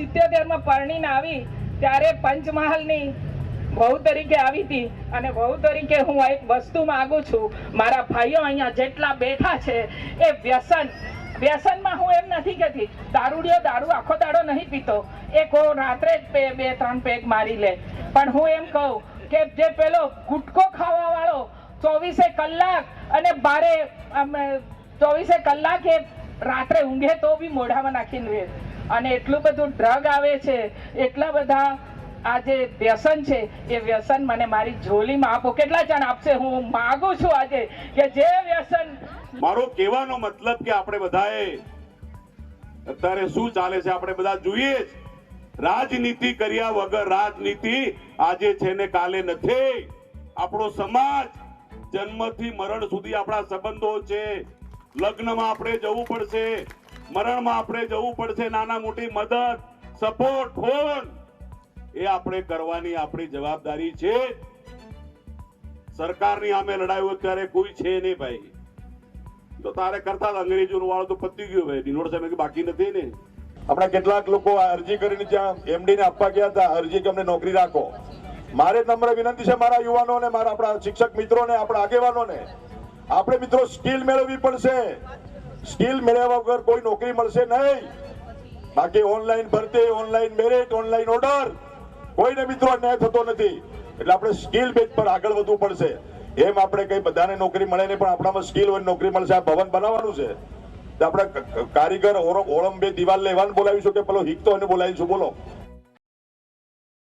સિત્યોતેરમાં પરણીને આવી, ત્યારે પંચમહાલની વહુ તરીકે આવી હતી. અને વહુ તરીકે હું એક વસ્તુ માંગુ છું. મારા ભાઈઓ અહીંયા જેટલા બેઠા છે, એ વ્યસન, વ્યસનમાં હું એમ નથી કહેતી. દારૂડિયો દારૂ આખો દાડો નહીં પીતો. એ કો રાત્રે જ બે બે, ત્રણ પેગ મારી લે. પણ હું એમ કહું કે જે પેલો ગુટકો ખાવા વાળો ચોવીસે કલાક અને બારે ચોવીસે કલાકે રાત્રે ઊંઘે તો બી મોઢામાં નાખીને રહે. અને એટલું બધું ડ્રગ આવે છે, એટલા બધા આ જે વ્યસન છે, એ વ્યસન મને મારી જોલીમાં આપો. કેટલા જણ આપશે? હું માગું છું આજે કે જે વ્યસન મારો કહેવાનો મતલબ કે આપણે બધાએ અત્યારે શું ચાલે છે આપણે બધા જોઈએ જ. રાજનીતિ કર્યા વગર રાજનીતિ આજે છે ને કાલે નથી. આપણો સમાજ જન્મથી મરણ સુધી આપણા સંબંધો છે. લગ્નમાં આપણે જવું પડશે. મરણમાં આપણે જવું પડશે, નાના મોટી મદદ સપોર્ટ ફોન એ આપણે કરવાની આપણી જવાબદારી છે. સરકારની સામે લડાયું અત્યારે કોઈ છે નહીં ભાઈ. તો તારે કરતા અંગ્રેજોનું વાળો તો પતી ગયો ભાઈ. ડિનોડ સામે બાકી નથી ને. આપણા કેટલાક લોકો અરજી કરીને ત્યાં એમડી ને આપવા ગયા હતા, અરજી કે અમને નોકરી રાખો. મારે નમ્ર વિનંતી છે મારા યુવાનોને, મારા આપણા શિક્ષક મિત્રોને, આપણા આગેવાનોને. આપણે મિત્રો સ્કિલ મેળવવી પડશે. સ્કિલ મેળવ્યા વગર કોઈ નોકરી મળશે નહીં. બાકી ઓનલાઈન ભરતી, ઓનલાઈન મેરિટ ઓનલાઈન ઓર્ડર કોઈને મિત્રો અન્યાય થતો નથી. એટલે આપણે સ્કિલ બેઝ પર આગળ વધવું પડશે. એમ આપણે કઈ બધાને નોકરી મળે નહીં, પણ આપણામાં સ્કિલ હોય નોકરી મળશે, આ ભવન બનાવવાનું છે. આપણે કારીગર ઓળમ બે દિવાલ લેવાનું બોલાવીશું કે પેલો હિકતો એને બોલાવીશું? બોલો.